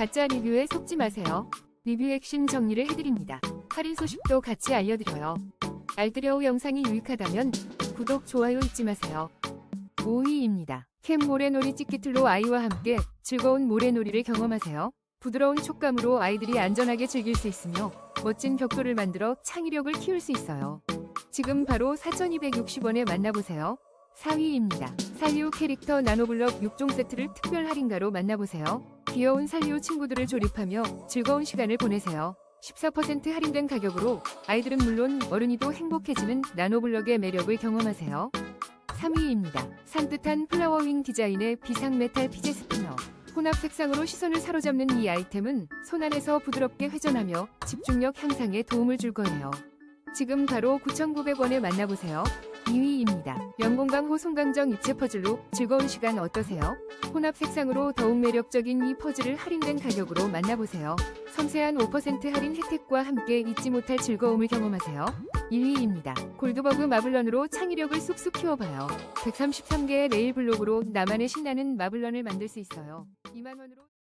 가짜 리뷰에 속지 마세요. 리뷰 핵심 정리를 해드립니다. 할인 소식도 같이 알려드려요. 알뜰여우 영상이 유익하다면 구독, 좋아요 잊지 마세요. 5위입니다. 캠 모래놀이 찍기틀로 아이와 함께 즐거운 모래놀이를 경험하세요. 부드러운 촉감으로 아이들이 안전하게 즐길 수 있으며 멋진 벽돌을 만들어 창의력을 키울 수 있어요. 지금 바로 4,260원에 만나보세요. 4위입니다. 살리오 캐릭터 나노블럭 6종 세트를 특별 할인가로 만나보세요. 귀여운 살리오 친구들을 조립하며 즐거운 시간을 보내세요. 14% 할인된 가격으로 아이들은 물론 어른이도 행복해지는 나노블럭의 매력을 경험하세요. 3위입니다. 산뜻한 플라워윙 디자인의 비상 메탈 피제 스피너. 혼합 색상으로 시선을 사로잡는 이 아이템은 손 안에서 부드럽게 회전하며 집중력 향상에 도움을 줄 거예요. 지금 바로 9,900원에 만나보세요. 2위입니다. 명공강 호 송강정 입체 퍼즐로 즐거운 시간 어떠세요? 혼합 색상으로 더욱 매력적인 이 퍼즐을 할인된 가격으로 만나보세요. 섬세한 5% 할인 혜택과 함께 잊지 못할 즐거움을 경험하세요. 1위입니다. 골드버그 마블런으로 창의력을 쑥쑥 키워봐요. 133개의 네일 블록으로 나만의 신나는 마블런을 만들 수 있어요. 2만원으로